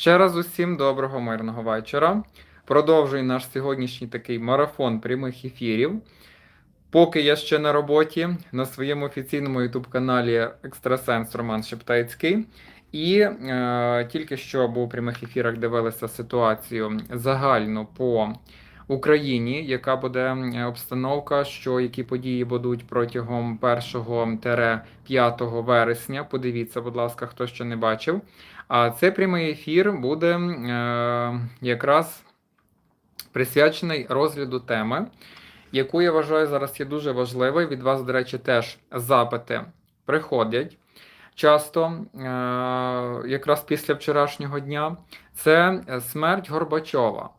Ще раз усім доброго мирного вечора. Продовжую наш сьогоднішній такий марафон прямих ефірів. Поки я ще на роботі на своєму офіційному ютуб-каналі Екстрасенс Роман Шептайцький. І е, тільки що був у прямих ефірах дивилися ситуацію загальну по Україні, яка буде обстановка, що які події будуть протягом 1-5 вересня. Подивіться, будь ласка, хто ще не бачив. А цей прямий ефір буде е, якраз присвячений розгляду теми, яку я вважаю зараз є дуже важливою. Від вас, до речі, теж запити приходять часто, е, якраз після вчорашнього дня. Це смерть Горбачова.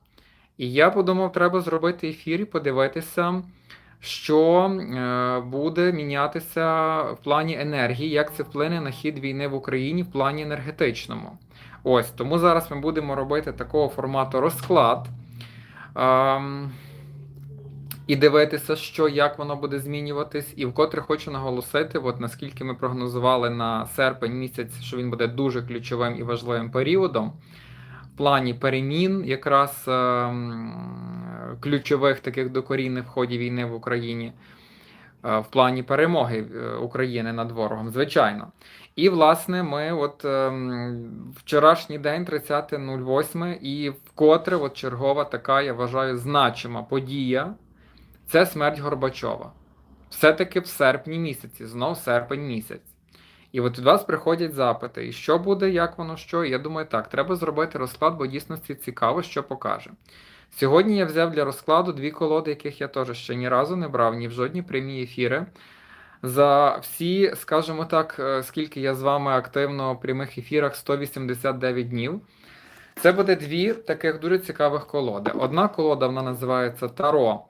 І я подумав, треба зробити ефір і подивитися, що е, буде мінятися в плані енергії, як це вплине на хід війни в Україні в плані енергетичному. Ось тому зараз ми будемо робити такого формату розклад. Ем, і дивитися, що як воно буде змінюватись, і вкотре хочу наголосити, от наскільки ми прогнозували на серпень місяць, що він буде дуже ключовим і важливим періодом в плані перемін, якраз ем, ключових таких докорінних в ході війни в Україні, е, в плані перемоги е, України над ворогом, звичайно. І, власне, ми от ем, вчорашній день, 30.08, і вкотре от чергова така, я вважаю, значима подія це смерть Горбачова. Все-таки в серпні місяці, знов серпень місяць. І от від вас приходять запити, і що буде, як воно, що. Я думаю, так, треба зробити розклад, бо дійсності цікаво, що покаже. Сьогодні я взяв для розкладу дві колоди, яких я теж ще ні разу не брав, ні в жодні прямі ефіри. За всі, скажімо так, е, скільки я з вами активно в прямих ефірах 189 днів. Це буде дві таких дуже цікавих колоди. Одна колода вона називається Таро.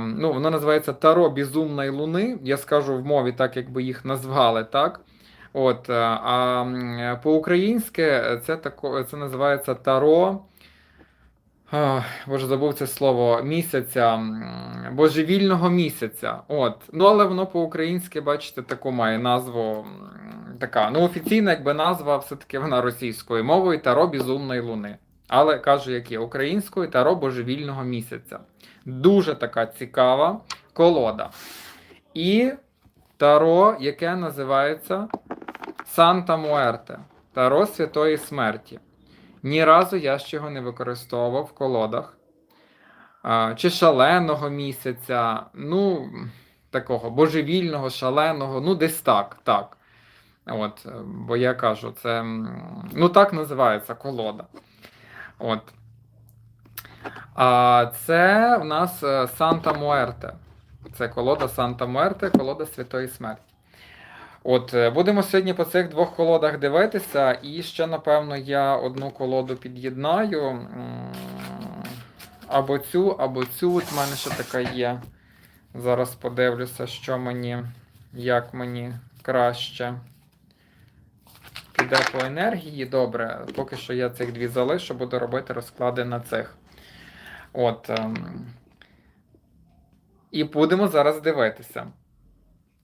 Ну, Вона називається Таро Безумної Луни. Я скажу в мові, так якби їх назвали. так? От, е, А по-українськи це тако, це називається Таро. Боже, забув це слово місяця, божевільного місяця. От. Ну, але воно по-українськи, бачите, таку має назву. Така. Ну, офіційна, якби назва, все-таки вона російською мовою Таро Безумної Луни. Але кажу, як є українською Таро Божевільного місяця. Дуже така цікава колода. І Таро, яке називається Санта Муерте. Таро Святої Смерті. Ні разу я ще його не використовував в колодах. Чи шаленого місяця, ну, такого божевільного, шаленого, ну, десь так. так. От, Бо я кажу, це ну так називається колода. От. А це в нас е, Санта Муерте. Це колода Санта Муерте, колода Святої Смерті. От, е, будемо сьогодні по цих двох колодах дивитися, і ще, напевно, я одну колоду під'єднаю. Або цю, або цю. От в мене ще така є. Зараз подивлюся, що мені, як мені краще. Піде по енергії. Добре, поки що я цих дві залишу, буду робити розклади на цих. От. ем, І будемо зараз дивитися.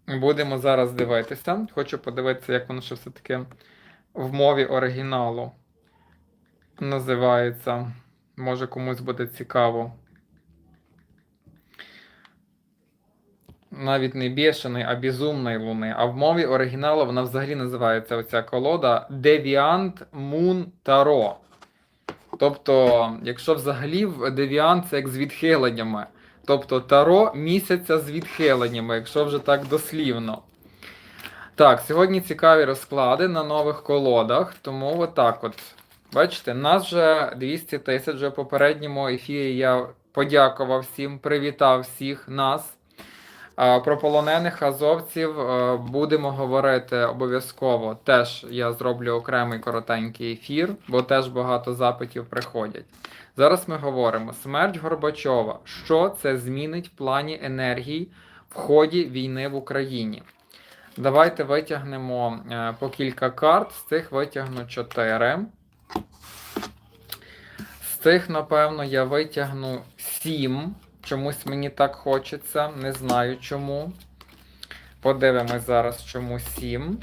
Будемо зараз дивитися. Хочу подивитися, як воно ще все-таки в мові оригіналу називається. Може комусь буде цікаво. Навіть не бішений, а безумної луни. А в мові оригіналу вона взагалі називається оця колода Deviant Moon Tarot. Тобто, якщо взагалі Deviant це як з відхиленнями. Тобто Таро місяця з відхиленнями, якщо вже так дослівно. Так, сьогодні цікаві розклади на нових колодах, тому отак от. Бачите, нас вже 200 тисяч вже в попередньому ефірі я подякував всім, привітав всіх нас. Про полонених азовців е, будемо говорити обов'язково. Теж я зроблю окремий коротенький ефір, бо теж багато запитів приходять. Зараз ми говоримо смерть Горбачова. Що це змінить в плані енергії в ході війни в Україні? Давайте витягнемо е, по кілька карт. З цих витягну 4. З цих, напевно, я витягну 7. Чомусь мені так хочеться. Не знаю чому. Подивимось зараз, чому 7.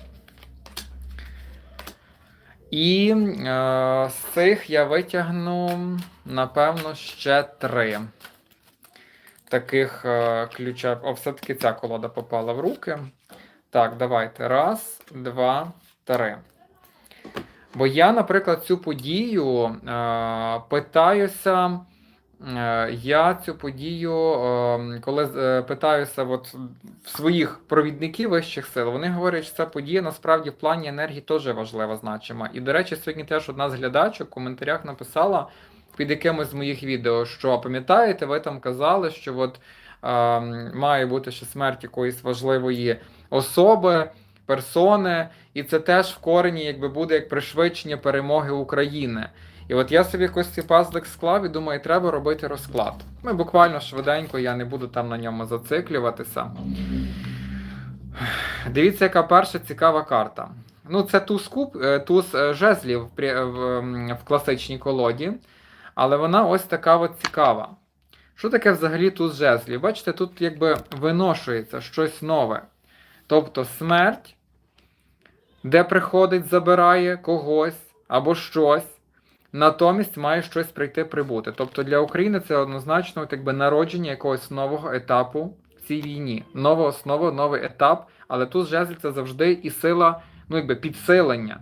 І е, з цих я витягну, напевно, ще три. Таких е, ключа. О, все-таки ця колода попала в руки. Так, давайте. Раз, два, три. Бо я, наприклад, цю подію е, питаюся. Е, Я цю подію, е, коли е, питаюся от в своїх провідників вищих сил, вони говорять, що ця подія насправді в плані енергії теж важлива, значима. І, до речі, сьогодні теж одна з глядачок в коментарях написала під якимось з моїх відео, що пам'ятаєте, ви там казали, що от, е, має бути ще смерть якоїсь важливої особи, персони, і це теж в корені якби буде як пришвидшення перемоги України. І от я собі якось цей пазлик склав і думаю, треба робити розклад. Ми буквально швиденько, я не буду там на ньому зациклюватися. Дивіться, яка перша цікава карта. Ну, це туз куб, е, туз е, жезлів в класичній колоді, але вона ось така от цікава. Що таке взагалі туз жезлів? Бачите, тут якби виношується щось нове. Тобто смерть, де приходить, забирає когось або щось, натомість має щось прийти прибути. Тобто для України це однозначно от якби народження якогось нового етапу в цій війні. Нова основа, новий етап, але тут жезл це завжди і сила, ну якби підсилення.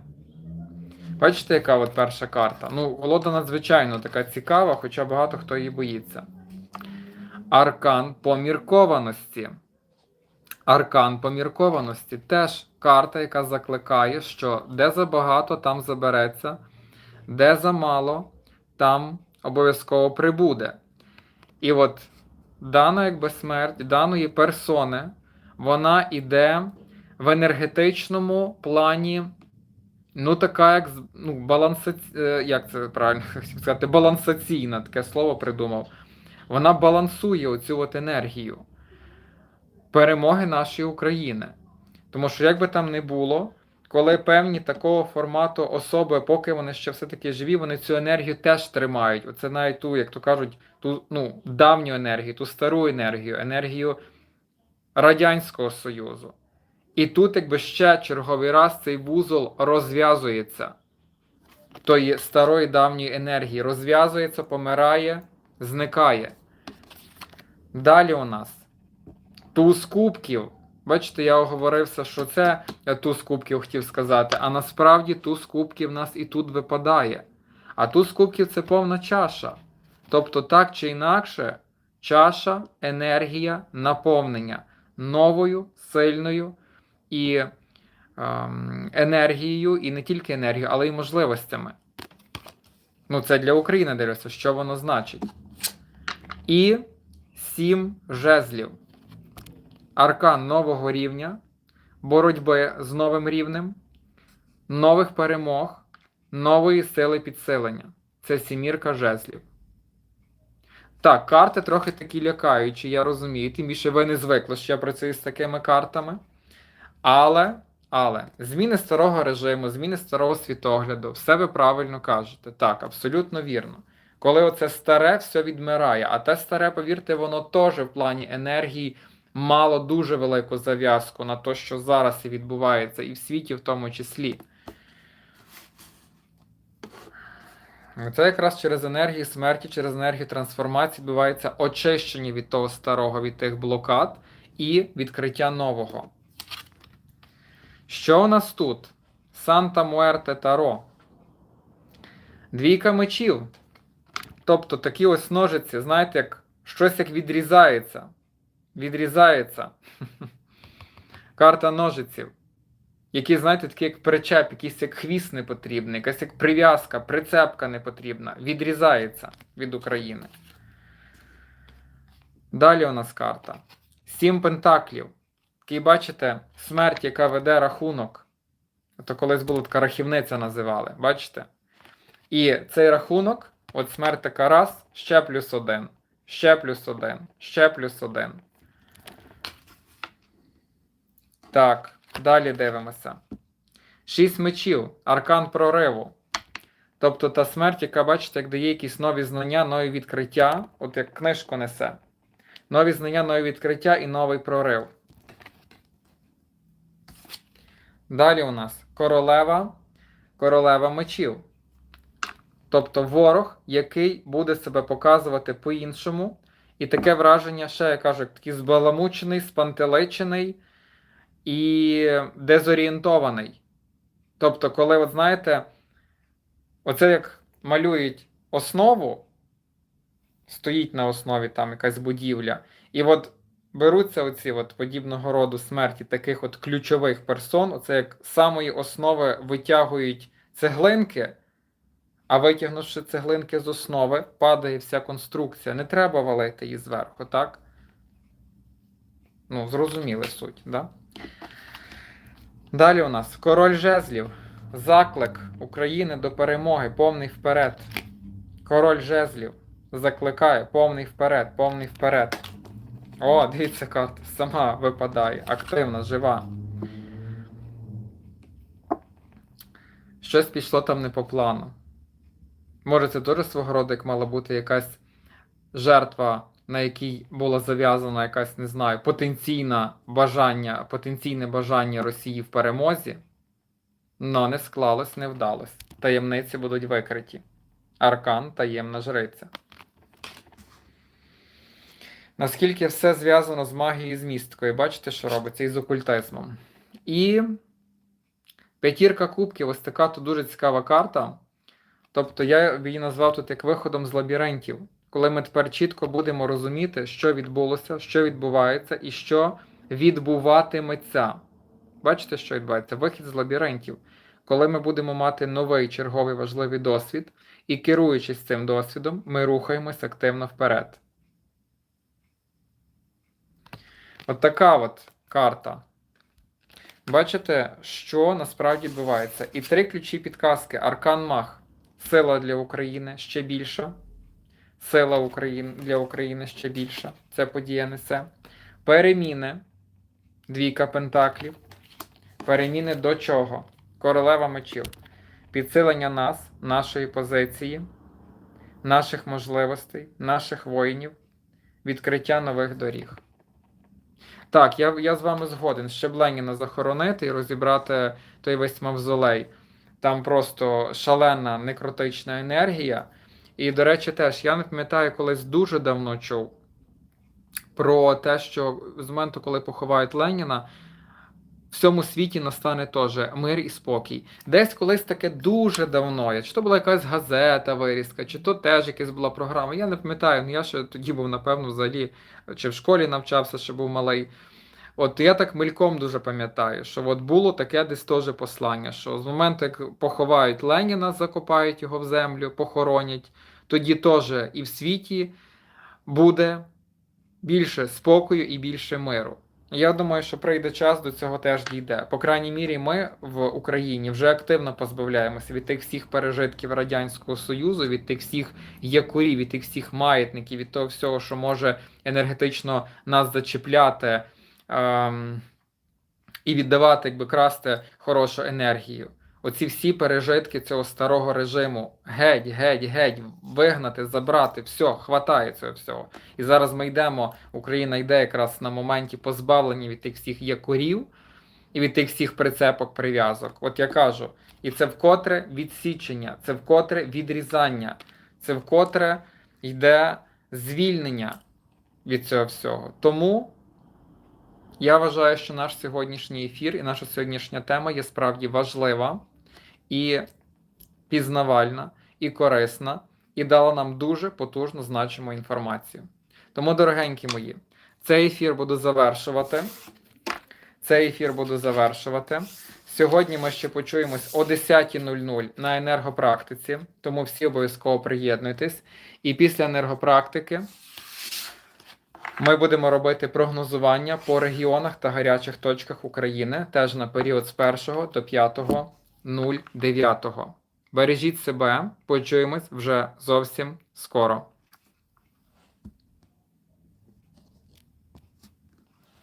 Бачите, яка от перша карта? Ну, колода надзвичайно така цікава, хоча багато хто її боїться. Аркан поміркованості. Аркан поміркованості теж карта, яка закликає, що де забагато, там забереться, де замало, там обов'язково прибуде. І от дана якби смерть даної персони, вона іде в енергетичному плані, ну, така, як ну, баланса... е, як це правильно сказати, балансаційна, таке слово придумав. Вона балансує оцю от енергію перемоги нашої України. Тому що, як би там не було, коли певні такого формату особи, поки вони ще все-таки живі, вони цю енергію теж тримають. Оце навіть ту, як то кажуть, ту ну, давню енергію, ту стару енергію, енергію Радянського Союзу. І тут, якби ще черговий раз цей вузол розв'язується тої старої давньої енергії, розв'язується, помирає, зникає. Далі у нас туз кубків. Бачите, я оговорився, що це е, туз кубків хотів сказати, а насправді туз кубків в нас і тут випадає. А туз кубків це повна чаша. Тобто, так чи інакше, чаша, енергія, наповнення новою, сильною і ем, енергією, і не тільки енергією, але й можливостями. Ну, це для України дивлюся, що воно значить. І сім жезлів. Аркан нового рівня, боротьби з новим рівнем, нових перемог, нової сили підсилення. Це сімірка жезлів. Так, карти трохи такі лякаючі, я розумію. Тим більше ви не звикли, що я працюю з такими картами. Але, але, зміни старого режиму, зміни старого світогляду, все ви правильно кажете. Так, абсолютно вірно. Коли оце старе, все відмирає. А те старе, повірте, воно теж в плані енергії мало дуже велику зав'язку на те, що зараз і відбувається, і в світі в тому числі. Це якраз через енергію смерті, через енергію трансформації відбувається очищення від того старого, від тих блокад і відкриття нового. Що у нас тут? Санта Муерте Таро. Двійка мечів. Тобто такі ось ножиці, знаєте, як щось як відрізається. Відрізається. Карта ножиців. Які, знаєте, такі як причеп, якийсь як хвіст не потрібний, якась як прив'язка, прицепка не потрібна. Відрізається від України. Далі у нас карта. Сім пентаклів. Такий, бачите, смерть, яка веде рахунок. То колись була така рахівниця називали. Бачите? І цей рахунок, от смерть така раз, ще плюс один, ще плюс один, ще плюс один. Так, далі дивимося. Шість мечів, аркан прориву. Тобто та смерть, яка, бачите, як дає якісь нові знання, нові відкриття, от як книжку несе. Нові знання, нові відкриття і новий прорив. Далі у нас королева. королева мечів. Тобто ворог, який буде себе показувати по-іншому. І таке враження, ще я кажу, такий збаламучений, спантеличений і дезорієнтований. Тобто, коли, от знаєте, оце як малюють основу, стоїть на основі там якась будівля, і от беруться оці от подібного роду смерті таких от ключових персон, оце як з самої основи витягують цеглинки, а витягнувши цеглинки з основи, падає вся конструкція. Не треба валити її зверху, так? Ну, зрозуміли суть, да? Далі у нас король жезлів. Заклик України до перемоги, повний вперед. Король жезлів закликає повний вперед, повний вперед. О, дивіться, карта сама випадає, активна, жива. Щось пішло там не по плану. Може, це теж свого роду, як мала бути якась жертва, на якій була зав'язана якась, не знаю, потенційне бажання, потенційне бажання Росії в перемозі. Но не склалось, не вдалось. Таємниці будуть викриті. Аркан таємна жриця. Наскільки все зв'язано з магією і з місткою, бачите, що робиться і з окультизмом. І п'ятірка кубків, ось така тут дуже цікава карта. Тобто я її назвав тут як виходом з лабіринтів, коли ми тепер чітко будемо розуміти, що відбулося, що відбувається і що відбуватиметься. Бачите, що відбувається? Вихід з лабіринтів. Коли ми будемо мати новий черговий важливий досвід, і керуючись цим досвідом, ми рухаємось активно вперед. От така от карта. Бачите, що насправді відбувається. І три ключі підказки. Аркан Мах. Сила для України ще більша. Сила України для України ще більша. Це подія несе. Переміни. Двійка пентаклів. Переміни до чого? Королева мечів. Підсилення нас, нашої позиції, наших можливостей, наших воїнів, відкриття нових доріг. Так, я я з вами згоден. Ще б Леніна захоронити і розібрати той весь мавзолей. Там просто шалена некротична енергія. І, до речі, теж я не пам'ятаю, колись дуже давно чув про те, що з моменту, коли поховають Леніна, в всьому світі настане теж мир і спокій. Десь колись таке дуже давно. Чи то була якась газета вирізка, чи то теж якась була програма. Я не пам'ятаю, ну я ще тоді був, напевно, взагалі, чи в школі навчався, ще був малий. От я так мельком дуже пам'ятаю, що от було таке десь теж послання, що з моменту, як поховають Леніна, закопають його в землю, похоронять, тоді теж і в світі буде більше спокою і більше миру. Я думаю, що прийде час до цього теж дійде. По крайній мірі, ми в Україні вже активно позбавляємося від тих всіх пережитків Радянського Союзу, від тих всіх якорів, від тих всіх маятників, від того всього, що може енергетично нас зачіпляти і віддавати, якби красти хорошу енергію. Оці всі пережитки цього старого режиму геть, геть, геть, вигнати, забрати, все, хватає цього всього. І зараз ми йдемо, Україна йде якраз на моменті позбавлення від тих всіх якорів і від тих всіх прицепок, прив'язок. От я кажу, і це вкотре відсічення, це вкотре відрізання, це вкотре йде звільнення від цього всього. Тому. Я вважаю, що наш сьогоднішній ефір і наша сьогоднішня тема є справді важлива і пізнавальна, і корисна, і дала нам дуже потужну значиму інформацію. Тому, дорогенькі мої, цей ефір буду завершувати. Цей ефір буду завершувати. Сьогодні ми ще почуємось о 10.00 на енергопрактиці, тому всі обов'язково приєднуйтесь. І після енергопрактики. Ми будемо робити прогнозування по регіонах та гарячих точках України теж на період з 1 до 5.09. Бережіть себе, почуємось вже зовсім скоро.